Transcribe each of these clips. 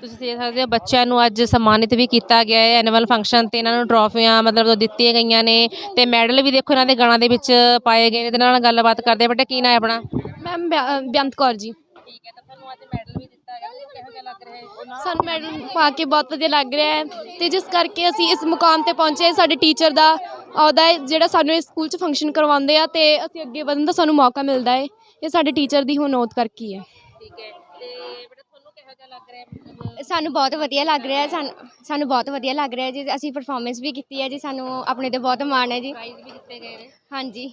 ਤੁਸੀਂ ਦੇਖ ਸਕਦੇ ਹੋ ਬੱਚਿਆਂ ਨੂੰ ਅੱਜ ਸਨਮਾਨਿਤ ਵੀ ਕੀਤਾ ਗਿਆ ਹੈ। ਐਨੂਅਲ ਫੰਕਸ਼ਨ ਤੇ ਇਹਨਾਂ ਨੂੰ ਟਰੋਫੀਆਂ ਮਤਲਬ ਦਿੱਤੀਆਂ ਗਈਆਂ ਨੇ ਤੇ ਮੈਡਲ ਵੀ ਦੇਖੋ ਇਹਨਾਂ ਦੇ ਗਾਣਾ ਦੇ ਵਿੱਚ ਪਾਏ ਗਏ ਨੇ। ਤੇ ਇਹਨਾਂ ਨਾਲ ਗੱਲਬਾਤ ਕਰਦੇ ਬੇਟਾ ਕੀ ਨਾਂ ਹੈ ਆਪਣਾ? ਮੈਮ ਬੇਅੰਤ ਕੌਰ ਜੀ। ਠੀਕ ਹੈ ਤਾਂ ਤੁਹਾਨੂੰ ਅੱਜ ਮੈਡਲ ਵੀ ਦਿੱਤਾ ਗਿਆ। ਕਿਹੋ ਜਿਹਾ ਲੱਗ ਰਿਹਾ ਹੈ? ਸਾਨੂੰ ਮੈਡਲ ਪਾ ਕੇ ਬਹੁਤ ਵਧੀਆ ਲੱਗ ਰਿਹਾ ਹੈ ਤੇ ਜਿਸ ਕਰਕੇ ਅਸੀਂ ਇਸ ਮੁਕਾਮ ਤੇ ਪਹੁੰਚੇ ਸਾਡੇ ਟੀਚਰ ਦਾ ਅਹੁਦਾ ਹੈ ਜਿਹੜਾ ਸਾਨੂੰ ਇਸ ਸਕੂਲ 'ਚ ਫੰਕਸ਼ਨ ਕਰਵਾਉਂਦੇ ਆ ਤੇ ਅਸੀਂ ਅੱਗੇ ਵਧਣ ਦਾ ਸਾਨੂੰ ਮੌਕਾ ਮਿਲਦਾ ਹੈ। ਇਹ ਸਾਡੇ ਟੀਚਰ ਦੀ ਹੋਨੋਤ ਕਰਕੇ ਹੀ ਹੈ। ਠੀਕ ਹੈ। ਤੇ ਬੇਟਾ ਤੁਹਾਨੂੰ ਕਿਹੋ ਜਿਹਾ ਲੱਗ ਰਿਹਾ ਹੈ ਮਤਲਬ? ਸਾਨੂੰ ਬਹੁਤ ਵਧੀਆ ਲੱਗ ਰਿਹਾ ਹੈ ਸਾਨੂੰ ਸਾਨੂੰ ਬਹੁਤ ਵਧੀਆ ਲੱਗ ਰਿਹਾ ਹੈ ਜੀ ਅਸੀਂ ਪਰਫਾਰਮੈਂਸ ਵੀ ਕੀਤੀ ਹੈ ਜੀ ਸਾਨੂੰ ਆਪਣੇ ਤੇ ਬਹੁਤ ਮਾਣ ਹੈ ਜੀ। ਪ੍ਰਾਈਜ਼ ਵੀ ਦਿੱਤੇ ਗਏ ਨੇ। ਹਾਂਜੀ।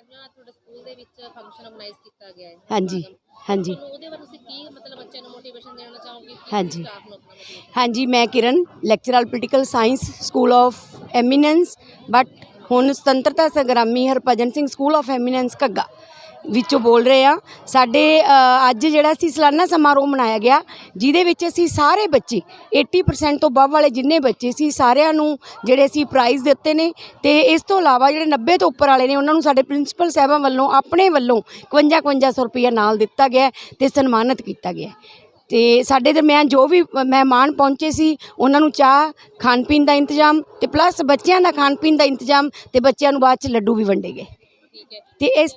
ਅੱਜ ਤੁਹਾਡੇ ਸਕੂਲ ਦੇ ਵਿੱਚ ਫੰਕਸ਼ਨ ਆਰਗੇਨਾਈਜ਼ ਕੀਤਾ ਗਿਆ ਹੈ। ਹਾਂਜੀ ਹਾਂਜੀ। ਤੁਹਾਨੂੰ ਉਹਦੇ ਬਾਰੇ ਤੁਸੀਂ ਕੀ ਮਤਲਬ ਬੱਚਿਆਂ ਨੂੰ ਮੋਟੀਵੇਸ਼ਨ ਦੇਣਾ ਚਾਹੋਗੇ? ਕੀ ਹਾਂਜੀ। ਨੂੰ ਆਪਣਾ ਹਾਂਜੀ ਮੈਂ Kiran lecturer political science school of eminence but ਹੁਣ ਸੁਤੰਤਰਤਾ ਸੰਗਰਾਮੀ Harbhajan Singh school of eminence Ghagga. ਵਿੱਚੋਂ ਬੋਲ ਰਹੇ ਆ, ਸਾਡੇ ਅੱਜ ਜਿਹੜਾ ਸੀ ਸਾਲਾਨਾ ਸਮਾਰੋਹ ਮਨਾਇਆ ਗਿਆ, ਜਿਹਦੇ ਵਿੱਚ ਅਸੀਂ ਸਾਰੇ ਬੱਚੇ 80% ਤੋਂ ਵੱਧ ਵਾਲੇ ਜਿੰਨੇ ਬੱਚੇ ਸੀ, ਸਾਰਿਆਂ ਨੂੰ ਜਿਹੜੇ ਅਸੀਂ ਪ੍ਰਾਈਜ਼ ਦਿੱਤੇ ਨੇ ਤੇ ਇਸ ਤੋਂ ਇਲਾਵਾ ਜਿਹੜੇ 90 ਤੋਂ ਉੱਪਰ ਵਾਲੇ ਨੇ, ਉਹਨਾਂ ਨੂੰ ਸਾਡੇ ਪ੍ਰਿੰਸੀਪਲ ਸਾਹਿਬਾਂ ਵੱਲੋਂ, ਆਪਣੇ ਵੱਲੋਂ 55 5500 ਰੁਪਇਆ ਨਾਲ ਦਿੱਤਾ ਗਿਆ ਹੈ ਤੇ ਸਨਮਾਨਿਤ ਕੀਤਾ ਗਿਆ ਹੈ। ਤੇ ਸਾਡੇ ਦਰਮਿਆਨ ਜੋ ਵੀ ਮਹਿਮਾਨ ਪਹੁੰਚੇ ਸੀ, ਉਹਨਾਂ ਨੂੰ ਚਾਹ ਖਾਣ ਪੀਣ ਦਾ ਇੰਤਜ਼ਾਮ ਤੇ ਪਲੱਸ ਬੱਚਿਆਂ ਦਾ ਖਾਣ ਪੀਣ ਦਾ ਇੰਤਜ਼ਾਮ ਤੇ ਬੱਚਿਆਂ ਨੂੰ ਬਾਅਦ ਚ ਲੱਡੂ ਵੀ ਵੰਡੇ ਗਏ ਤੇ ਇਸ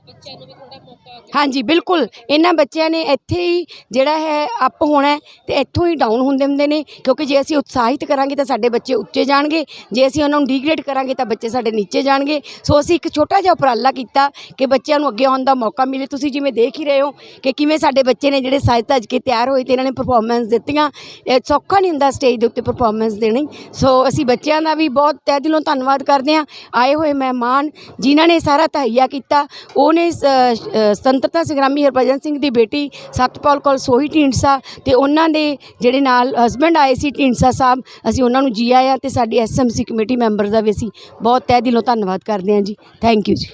ਹਾਂਜੀ ਬਿਲਕੁਲ। ਇਹਨਾਂ ਬੱਚਿਆਂ ਨੇ ਇੱਥੇ ਹੀ ਜਿਹੜਾ ਹੈ ਅਪ ਹੋਣਾ ਤੇ ਇੱਥੋਂ ਹੀ ਡਾਊਨ ਹੁੰਦੇ ਹੁੰਦੇ ਨੇ। ਕਿਉਂਕਿ ਜੇ ਅਸੀਂ ਉਤਸ਼ਾਹਿਤ ਕਰਾਂਗੇ ਤਾਂ ਸਾਡੇ ਬੱਚੇ ਉੱਚੇ ਜਾਣਗੇ। ਜੇ ਅਸੀਂ ਉਹਨਾਂ ਨੂੰ ਡੀਗ੍ਰੇਡ ਕਰਾਂਗੇ ਤਾਂ ਬੱਚੇ ਸਾਡੇ ਨੀਚੇ ਜਾਣਗੇ। ਸੋ ਅਸੀਂ ਇੱਕ ਛੋਟਾ ਜਿਹਾ ਉਪਰਾਲਾ ਕੀਤਾ ਕਿ ਬੱਚਿਆਂ ਨੂੰ ਅੱਗੇ ਆਉਣ ਦਾ ਮੌਕਾ ਮਿਲੇ। ਤੁਸੀਂ ਜਿਵੇਂ ਦੇਖ ਹੀ ਰਹੇ ਹੋ ਕਿ ਕਿਵੇਂ ਸਾਡੇ ਬੱਚੇ ਨੇ ਜਿਹੜੇ ਸੱਜ ਧੱਜ ਕੇ ਤਿਆਰ ਹੋਏ ਤੇ ਇਹਨਾਂ ਨੇ ਪਰਫਾਰਮੈਂਸ ਦਿੱਤੀਆਂ। ਇਹ ਸੌਖਾ ਨਹੀਂ ਹੁੰਦਾ ਸਟੇਜ ਦੇ ਉੱਤੇ ਪਰਫਾਰਮੈਂਸ ਦੇਣੀ ਸੋ ਅਸੀਂ ਬੱਚਿਆਂ ਦਾ ਵੀ ਬਹੁਤ ਤਹਿ ਦਿਲੋਂ ਧੰਨਵਾਦ ਕਰਦੇ ਹਾਂ। ਆਏ ਹੋਏ ਮਹਿਮਾਨ ਜਿਨ੍ਹਾਂ ਨੇ ਸਾਰਾ ਤਹਈਆ ਕੀਤਾ। ਉਹਨੇ ਸੁਤੰਤਰਤਾ ਸੰਗਰਾਮੀ ਹਰਭਜਨ ਸਿੰਘ ਦੀ ਬੇਟੀ ਸਤਪਾਲ ਕੌਰ ਸੋਹੀ ਢੀਂਡਸਾ ਤੇ ਉਹਨਾਂ ਦੇ ਜਿਹੜੇ ਨਾਲ ਹਸਬੰਡ ਆਏ ਸੀ ਢੀਂਡਸਾ ਸਾਹਿਬ, ਅਸੀਂ ਉਹਨਾਂ ਨੂੰ ਜੀ ਆਇਆਂ ਤੇ ਸਾਡੀ ਐਸਐਮਸੀ ਕਮੇਟੀ ਮੈਂਬਰ ਦਾ ਵੀ ਅਸੀਂ ਬਹੁਤ ਤਹਿ ਦਿਲੋਂ ਧੰਨਵਾਦ ਕਰਦੇ ਹਾਂ ਜੀ। ਥੈਂਕ ਯੂ ਜੀ।